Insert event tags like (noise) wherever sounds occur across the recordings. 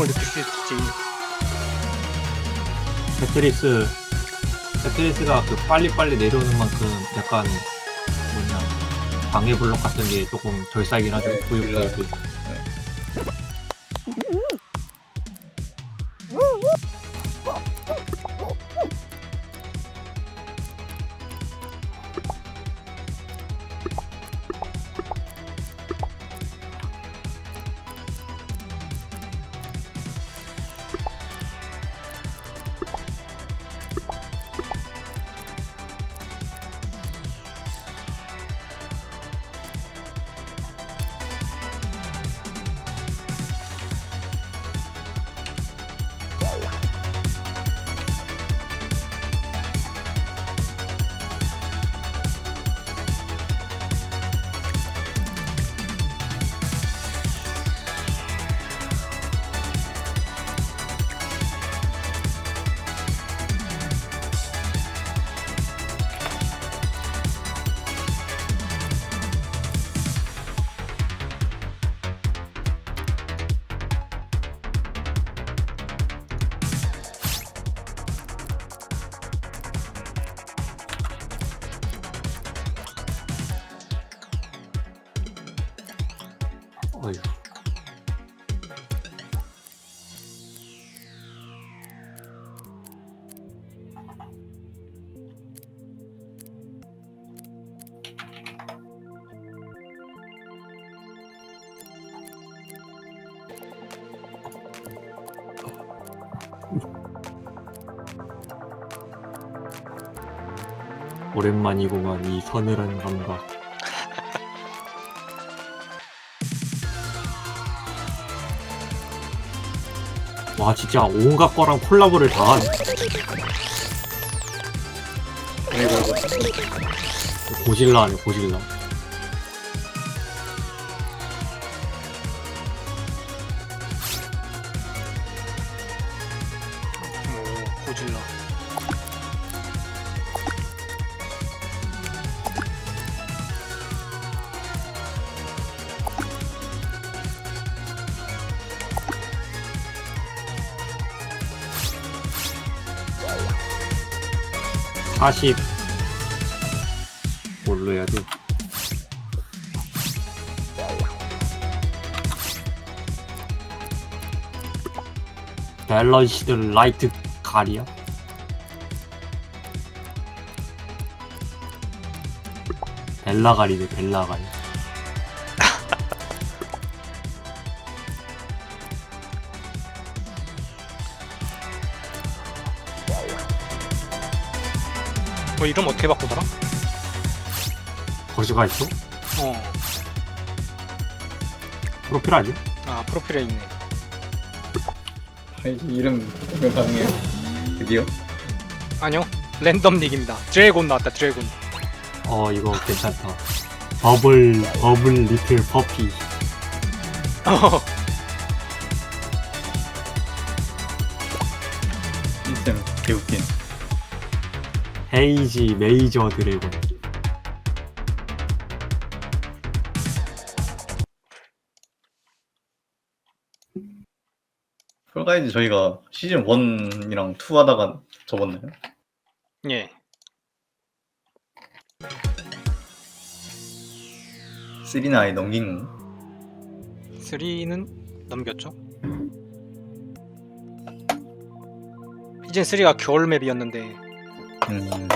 고통을 느낄 수 있지. 테트리스 테트리스가 그 빨리빨리 내려오는 만큼 약간 뭐냐 방해 블록 같은 게 조금 덜 쌓이긴 하죠 네, 오랜만이구만 이 서늘한 감각. 와 진짜 온갖 거랑 콜라보를 다 하네 아이고 아이고. 고질라네 고질라 40 뭘로 해야 돼? 밸런시드 라이트 가리야? 벨라가리네 벨라가리 뭐 이름 어떻게 바꾸더라? 거시가 있어? 어. 프로필 아니야? 아 프로필에 있네. 아이 이름 변경 가능해요? 드디어? 아니요. 랜덤 닉입니다. 드래곤 나왔다. 드래곤. 어 이거 괜찮다 버블 버블 리틀 퍼피 어. 헤이지 메이저 드래곤 폴가이즈 저희가 시즌 1이랑 2 하다가 접었나요? 예. 3는 아예 넘긴 거 3는 넘겼죠. 시즌 3가 겨울 맵이었는데 음,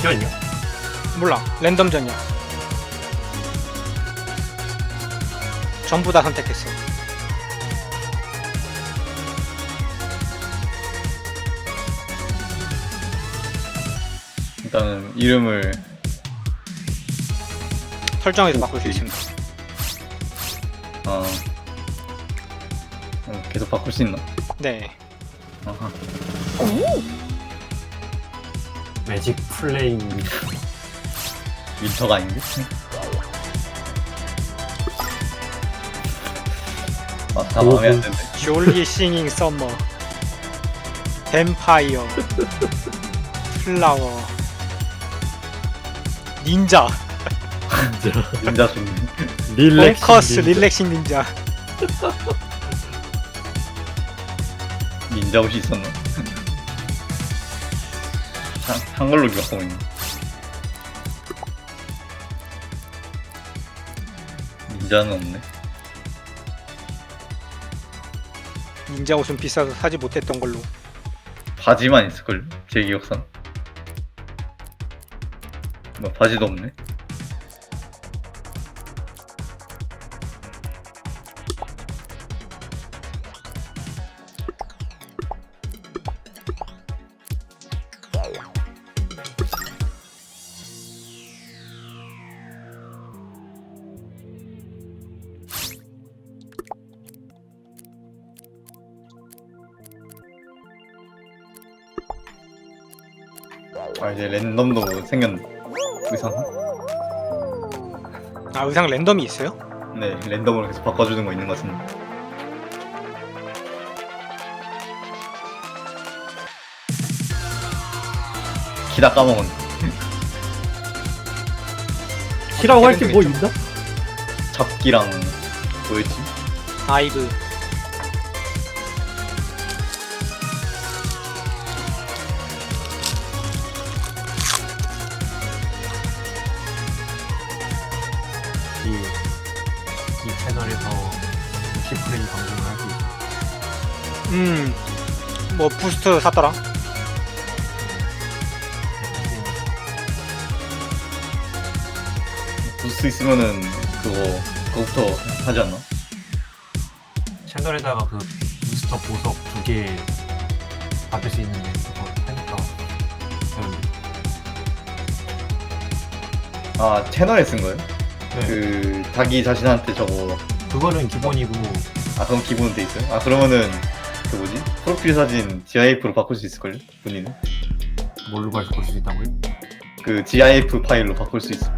전이야? 몰라. 랜덤 전이야. 전부 다 선택했어. 일단은 이름을 설정에서 바꿀 수 있습니다. 어, 어, 계속 바꿀 수 있나? 네. 아하. 매직 플레임 윈터가 아닌데? 아, 다 마음에 안 드는데. 졸리 싱잉 썸머. 뱀파이어. 플라워. 닌자. 닌자 좋네. 릴렉스 포커스 릴렉싱 닌자. 닌자 옷이 있었나? 한, 한글로 기억하고 있네. 닌자는 없네. 닌자 옷은 비싸서 사지 못했던 걸로. 바지만 있을걸? 제 기억상. 뭐 바지도 없네. 랜덤도 생겼네. 의상. 아 의상 랜덤이 있어요? 네, 랜덤으로 계속 바꿔주는 거 있는 것 같은데. 기다 까먹었네. 키라고 할 게 뭐 있나? 잡기랑 뭐였지? 아이브. 뭐 부스트 샀더라. 부스 있으면은 그거 그거부터 하지 않나? 채널에다가 그 부스터 보석 두 개 받을 수 있는데 그거 하니까 아 채널에 쓴 거예요? 네. 그 자기 자신한테 저거 그거는 기본이고 아 그럼 기본 돼 있어요? 아 그러면은 그 뭐지? 프로필 사진 GIF로 바꿀 수 있을걸요? 본인은? 뭘로 바꿀 수 있다고요? 그 GIF 파일로 바꿀 수 있어.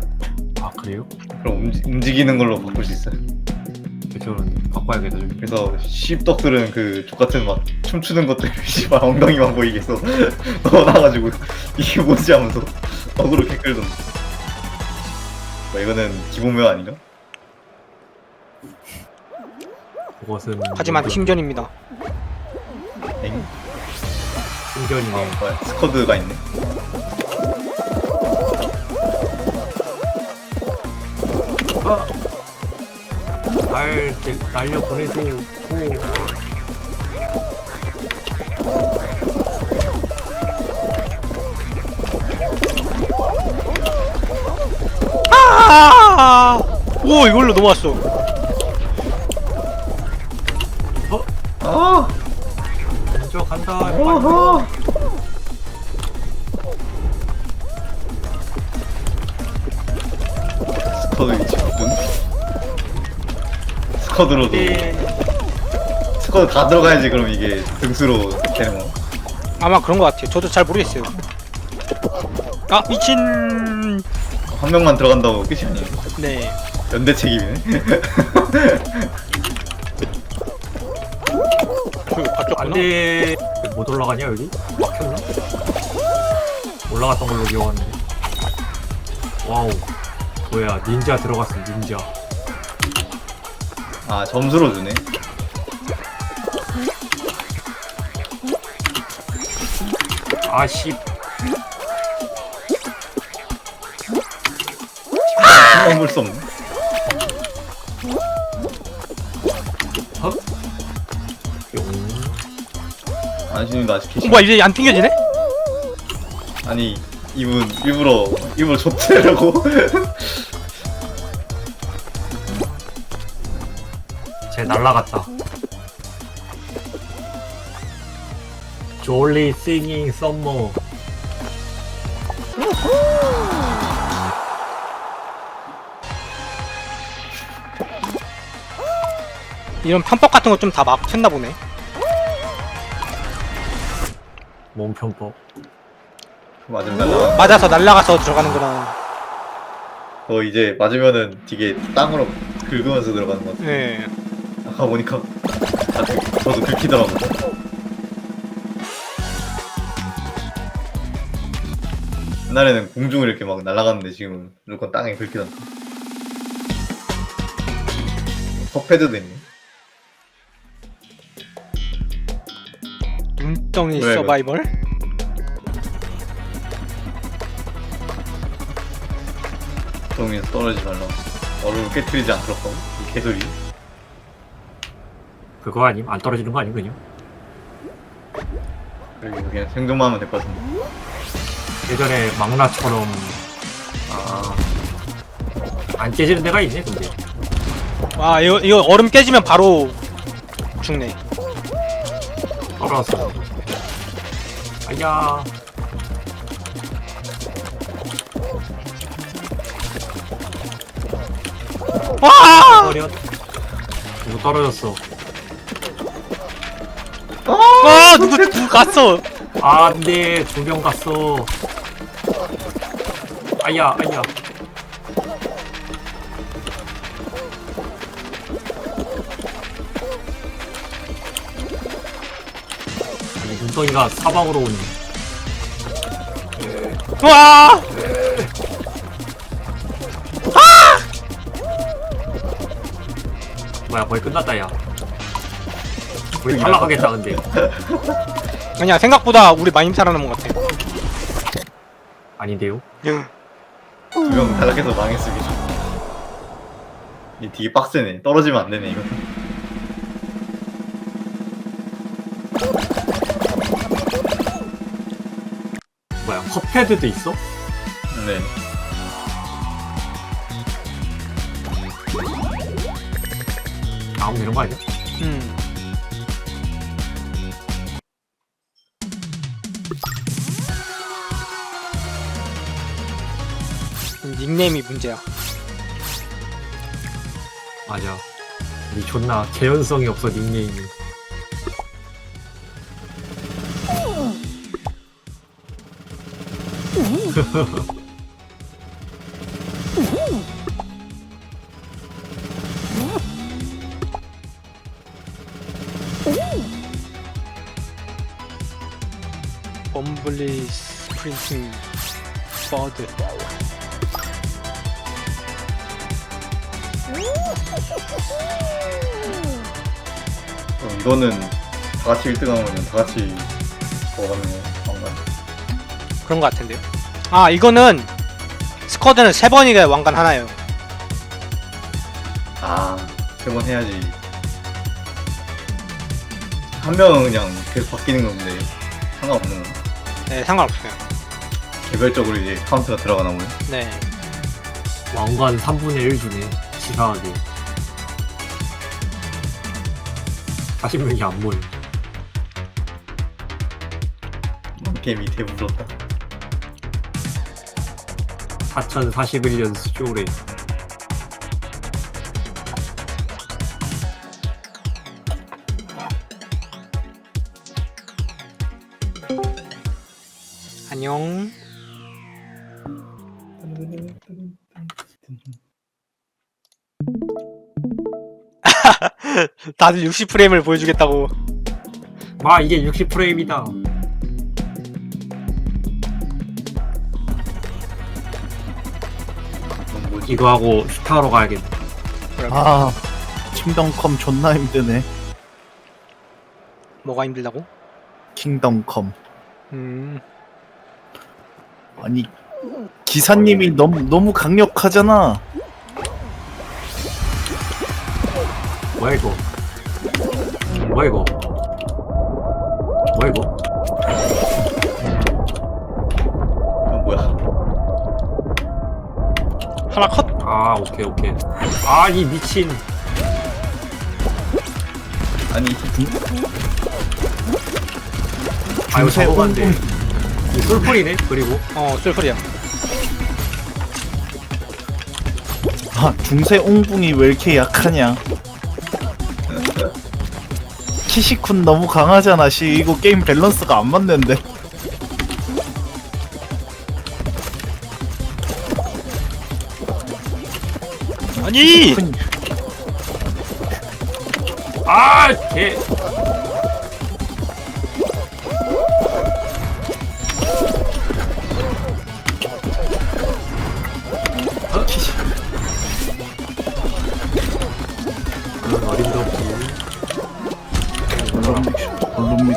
아 그래요? 그럼 움직, 움직이는 걸로 바꿀 수 있어요. 저는 바꿔야겠다 좀. 그래서 씹덕들은 그 족같은 막 춤추는 것들 (laughs) 씨발 엉덩이만 보이게 해서 (laughs) 넣어놔가지고 이게 뭐지 하면서 어그로 댓글던데 뭐 이거는 기본명 아닌가? 그것은 하지만? 팀전입니다. 엥? 팀전이네 아 뭐야 스쿼드가 있네 날 날려 보내세요 아! 오 이걸로 넘어왔어. 스쿼드로도 스쿼드 다 들어가야지 그럼 이게 등수로 되는 거 아마 그런 것 같아요. 저도 잘 모르겠어요. 아 미친. 한 명만 들어간다고 끝이 아니에요 네. 연대 책임이네 그 바뀌었구나. 안돼 못 올라가냐 여기? 막혔나? 올라갔던 걸로 기억하는데 와우 뭐야 닌자 들어갔어 닌자 아 점수로 주네. 아씨. 한번 볼수 없네. 용 안신님도 아직 계시 뭐야 이제 안 튕겨지네? 아니 이분 일부러 일부러 좆대려고 (laughs) 쟤 날라갔다 졸리 싱잉 썸머 이런 편법 같은 거 좀 다 막혔나 보네. 몸 편법. 맞으면 날라. 맞아서 날아가서 들어가는 거랑. 어 이제 맞으면은 되게 땅으로 긁으면서 들어가는 것 같아. 예. 보니까 아, 그- 저도 긁히더라고. 옛날에는 공중을 이렇게 막 날아갔는데 지금은 무조건 땅에 긁히던데. 퍼패드도 있네. 눈덩이 왜, 왜? 서바이벌? 동에서 떨어지지 말라고. 얼음을 깨뜨리지 않도록 하고. 이 개소리. 그거 아님? 안 떨어지는 거 아님 그냥? 그리고 그냥 생존만 하면 될 것 같은데. 예전에 망라처럼 아, 안 깨지는 데가 있네 근데. 와, 이거, 이거 얼음 깨지면 바로 죽네. 떨어졌어. 아야. 와! 누구 떨어졌어. 와, 누구, 누구 갔어? 아, 안돼 두명 갔어. 아야, 아야. 아니, 눈덩이가 사방으로 오니. 와! 뭐야, 거의 끝났다, 야. 우리 탈락하겠다, 근데. 아니야, 생각보다 우리 많이 살아남은 것 같아. 아닌데요? 두명 탈락해서 망했으기. 이 되게 빡세네. 떨어지면 안 되네, 이거. 뭐야, 컵패드도 있어? 네. 나오면 되는 거 아니야? 음. 닉네임이 문제야. 맞아. 이 존나 개연성이 없어, 닉네임이. 범블리 스프린팅 버드. 그럼 이거는 다 같이 1등 하면 다 같이 더 가는 건가? 그런 것 같은데요. 아, 이거는 스쿼드는 세 번이가 왕관 하나예요. 아, 세 번 해야지. 한 명은 그냥 계속 바뀌는 건데 상관없는 거. 네, 상관없어요. 개별적으로 이제 카운트가 들어가나 보네. 네. 왕관 3분의 1 중에 치사하게 40명이 안 모여 게임이 대부럽다. 4041년 수조래 안녕. (laughs) 다들 60프레임을 보여주겠다고. 와 이게 60프레임이다 그건 뭐지? 이거 하고 스타로 가야겠네 아, 킹덤컴 존나 힘드네. 뭐가 힘들다고? 킹덤컴. 음. 아니, 기사님이 너무, 너무 강력하잖아. 뭐야 이거? 뭐야 이거? 뭐야 이거? 이건 뭐야? 하나 컷. 아 오케이 오케이. 아 이 미친. 아니, 아이고 중세 저거 안돼. 뿔뿔이네 그리고. 어 쏠풀이야. 아 중세 옹붕이 왜 이렇게 약하냐 키시쿤 너무 강하잖아. 씨 이거 게임 밸런스가 안 맞는데. 아니! 키시쿤. 아개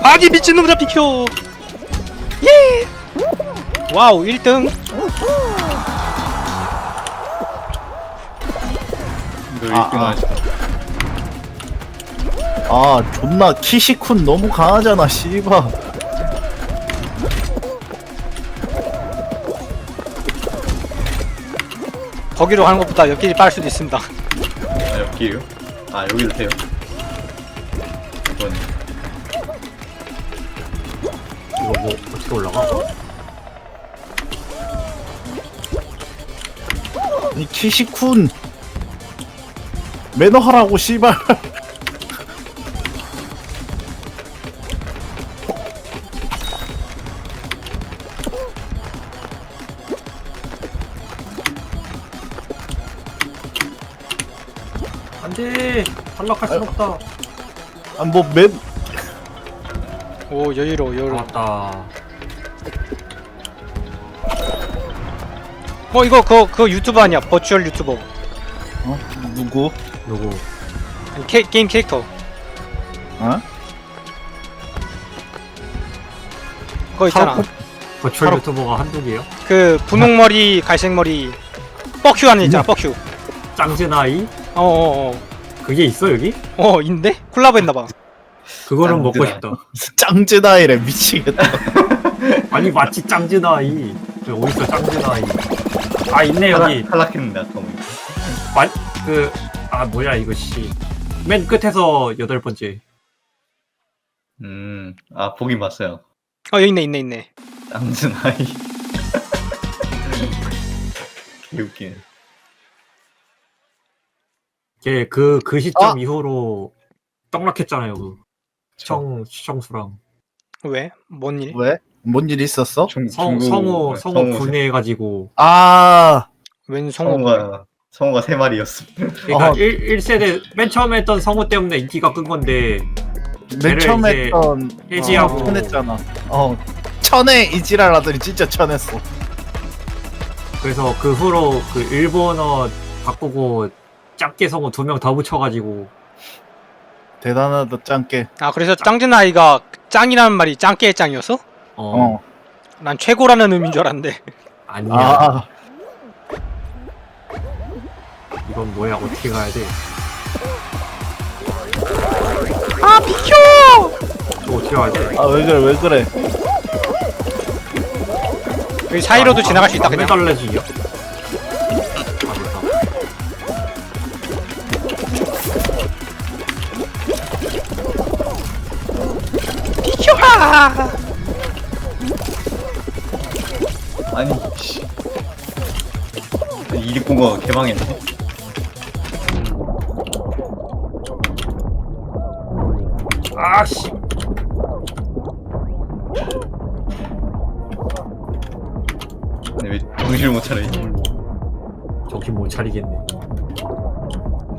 아니 미친놈들아 비켜 예 와우 1등 이거 아, 1등 아. 하시 아 존나 키시쿤 너무 강하잖아 씨바 거기로 하는 것보다 옆길이 빠를 수도 있습니다 아 옆길이요? 아 여기도 돼요? 이 키시쿤 매너 하라고 씨발. 안돼. 탈락할 순 없다. 아뭐맨 오 여유로워 아, 여유로워. 맞다 어 이거 그, 그 유튜버 아니야 버추얼 유튜버 어? 누구? 누구 캐, 게임 캐릭터 어? 그거 있잖아 버추얼 바로- 유튜버가 한두 개요? 그 분홍머리 갈색머리 뻑큐 하는 애 있잖아 뻑큐 짱즈나이? 어어어 그게 있어 여기? 어, 어 있는데? 콜라보 했나봐 그거는 먹고. 싶다 (laughs) 짱제다이래 미치겠다 (laughs) 아니 마치 짱즈나이 저 어딨어 짱즈나이 아 있네 여기. 탈락, 탈락했는데 아까 보니까 그 아 뭐야 이거 씨맨 끝에서 여덟 번째. 음 아 보긴 봤어요. 어 여기 있네 있네 있네. 짱즈 나이. 개웃기네. 걔 그 그 시점 아! 이후로 떡락했잖아요 그. 시청 시청수랑. 왜? 뭔 일? 왜? 뭔일 있었어? 중, 성 중국- 성우 네, 성우 분해해가지고 아 웬 성우 성우가 성우가 세 마리였음 그러니까 어. 1, 1세대 맨 처음에 했던 성우 때문에 인기가 끈 건데 맨 처음에 이제 했던 해지하고. 어, 천했잖아 어 천에 이지랄 하더니 진짜 천했어 그래서 그 후로 그 일본어 바꾸고 짝게 성우 두 명 더 붙여가지고 대단하다 짱깨 아 그래서 짱진 아이가 짱이라는 말이 짱깨의 짱이었어? 어, 어. 난 최고라는 의미인 줄 알았는데 (laughs) 아니야 아 이건 뭐야 어떻게 가야 돼? 아 비켜! 이거 어떻게 가야 돼? 아 왜 그래 왜 그래 여기 사이로도 지나갈 수 있다 그냥 달래지기야? 아 됐다 비켜라! 아니 씨. 이립공가 개망했네. 아씨. 근데 왜 정신을 못 차려 정신 못 차리겠네.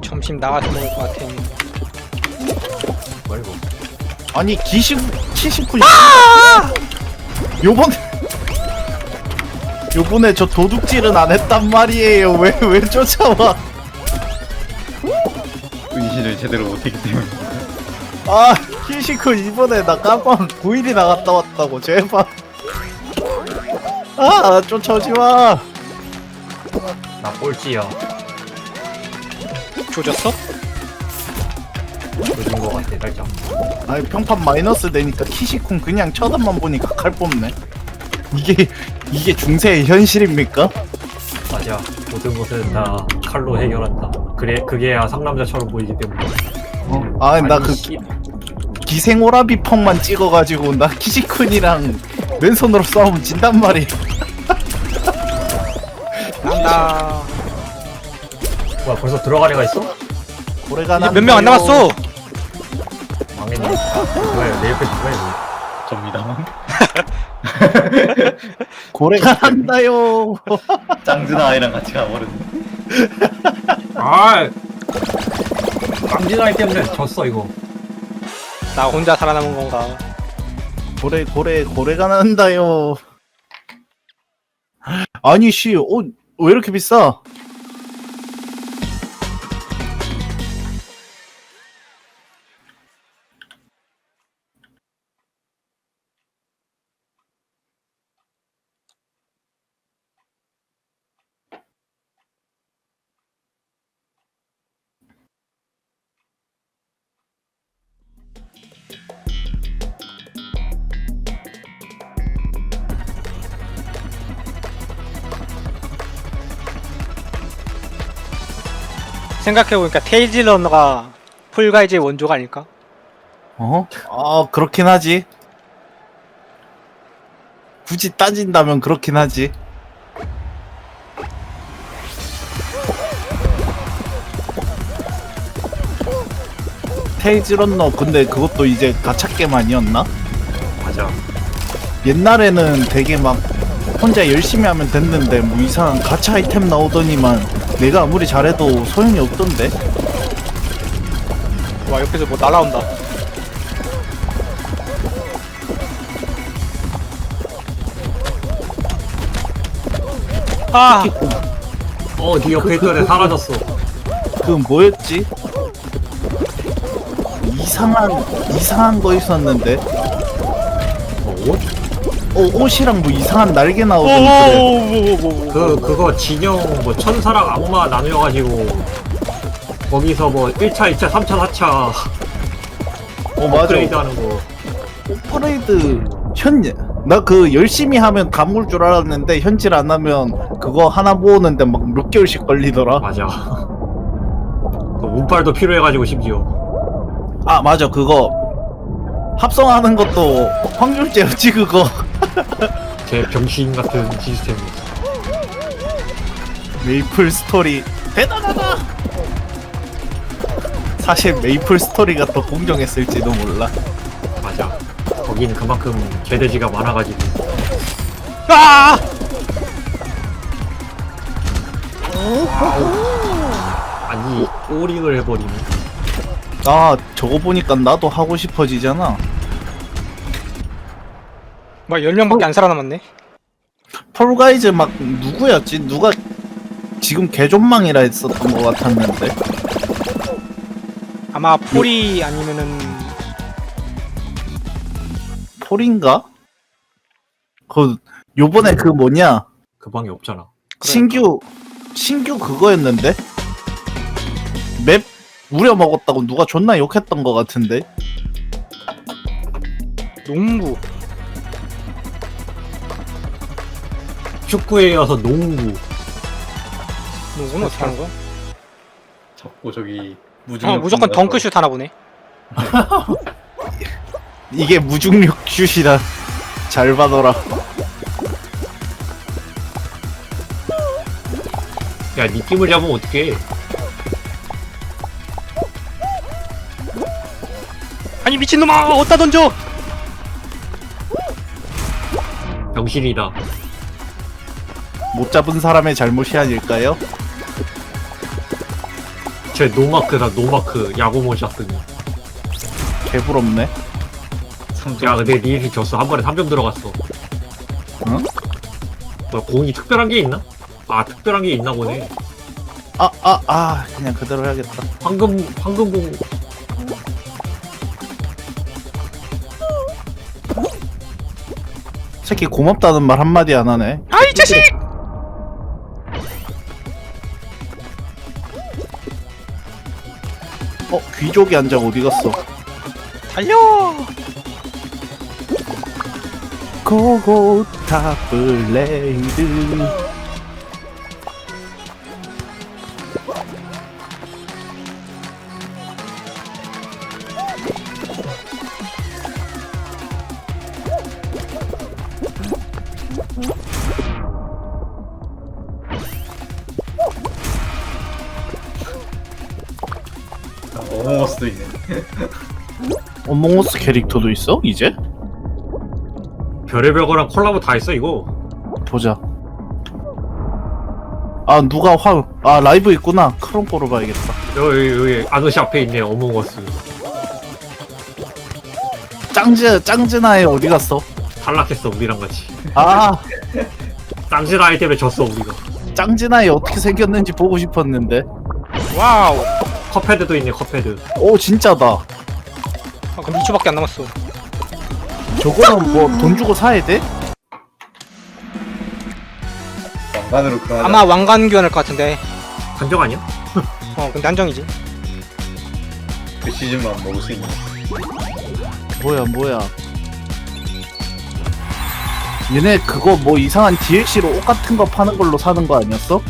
점심 나가서 먹을 것 같아. 이거 아니 기시 키시쿠 요번 요번에 저 도둑질은 안 했단 말이에요. 왜 왜 쫓아와? 의식을 제대로 못했기 때문에. 아 키시쿠 이번에 나 깜빵 9일이 나갔다 왔다고 제발. 아 쫓아오지 마. 나 꼴찌야. 조졌어? 조진 거 같아 살짝. 아니 평판 마이너스 되니까 키시쿤 그냥 쳐다만 보니까 칼 뽑네. 이게 이게 중세의 현실입니까? 맞아 모든 것은 다 칼로 해결한다 그래 그게야 상남자처럼 보이기 때문에 아니 나그 씨, 기생오라비 펑만 찍어가지고 나 키시쿤이랑 맨손으로 싸우면 진단 말이야. 난다. 뭐야 벌써 들어갈 애가 있어? 고래가 몇명 안 남았어. 망했네 누가야 내 옆에 누가야 접니다만. 고래가 난다요. 짱즈나 아이랑 같이 가버렸네. 아 깜진 아이 때문에 졌어 이거 나 혼자 살아남은 건가? 고래 고래 고래가 난다요. 아니 씨, 어, 왜 이렇게 비싸? 생각해보니까 테이지 러너가 폴가이즈의 원조가 아닐까? 어? 아 그렇긴 하지. 굳이 따진다면 그렇긴 하지. 테이즈 런너 근데 그것도 이제 아니었나? 맞아 옛날에는 되게 막 혼자 열심히 하면 됐는데 뭐 이상한 가챠 아이템 나오더니만 내가 아무리 잘해도 소용이 없던데? 와 옆에서 뭐 날아온다. 아, 어네 옆에 있던 애 사라졌어 그 뭐였지? 이상한 이상한 거 있었는데 뭐 옷? 어 옷이랑 뭐 이상한 날개 나오던데 오오오오오오. 그 그거 진영 뭐 천사랑 악마 나누어가지고 거기서 뭐 1차, 2차, 3차, 4차 어 맞아. 업그레이드 하는 거. 오퍼레이드 현재. 나그 열심히 하면 다 모을 줄 알았는데 현질 안 하면 그거 하나 모으는데 막 몇 개월씩 걸리더라. 맞아. 그 운빨도 필요해가지고 심지어. 아 맞아. 그거 합성하는 것도 확률제였지 그거. (laughs) 제 병신 같은 시스템. 메이플 스토리. 대단하다! 사실 메이플 스토리가 더 공정했을지도 몰라. 맞아. 거긴 그만큼 개돼지가 많아가지고. 아! 아니 꼬링을 해버리네 아 저거 보니까 나도 하고 싶어지잖아. 막 10명밖에 안 살아남았네. 폴가이즈 막 누구였지? 누가 지금 개존망이라 했었던 것 같았는데. 아마 폴이 아니면은 폴인가? 그 요번에 그 뭐냐? 그 방에 없잖아. 신규 신규 그거였는데? 맵 우려 먹었다고 누가 존나 욕했던 것 같은데 농부. 축구에 이어서 농구 농구는 어떻게 하는 거야? 자꾸 저기 무중. 아, 무조건 덩크슛 하나 보네. (laughs) 이게 무중력 슛이라 잘 봐둬라 야 니낌을 잡으면 어떡해 아니 미친놈아 어디다 던져? 병신이다. 못 잡은 사람의 잘못이 아닐까요? 쟤 노마크다 노마크. 야구몬 샷더니 개부럽네. 야 근데 니일이 졌어. 한 번에 3점 들어갔어. 응? 뭐야 공이 특별한 게 있나? 아 특별한 게 있나 보네. 아 아 아 그냥 그대로 해야겠다. 황금 황금공 새끼 고맙다는 말 한마디 안 하네 아 이 자식! 어 귀족이 앉아 어디 갔어 달려! 고고타 블레이드 어몽어스 캐릭터도 있어 이제? 별의 별 거랑 콜라보 다 있어 이거 보자. 아 누가 화 아 라이브 있구나. 크롬 보러 봐야겠다. 여기 여기 아저씨 앞에 있네 어몽어스 짱즈 짱즈나에 어디 갔어? 탈락했어 우리랑 같이 아 (laughs) 짱질 아이템에 졌어 우리가 짱즈나에 어떻게 생겼는지 보고 싶었는데. 와우. 컵패드도 있네 컵패드 오 진짜다. 아, 그럼 2초밖에 안 남았어. 저거는 뭐 돈 주고 사야 돼? 왕관으로 그거 아마 왕관 교환할 것 같은데. 한정 아니야? 어, 근데 한정이지. 그 시즌만 먹을 수 있는. 뭐야 뭐야. 얘네 그거 뭐 이상한 DLC로 옷 같은 거 파는 걸로 사는 거 아니었어?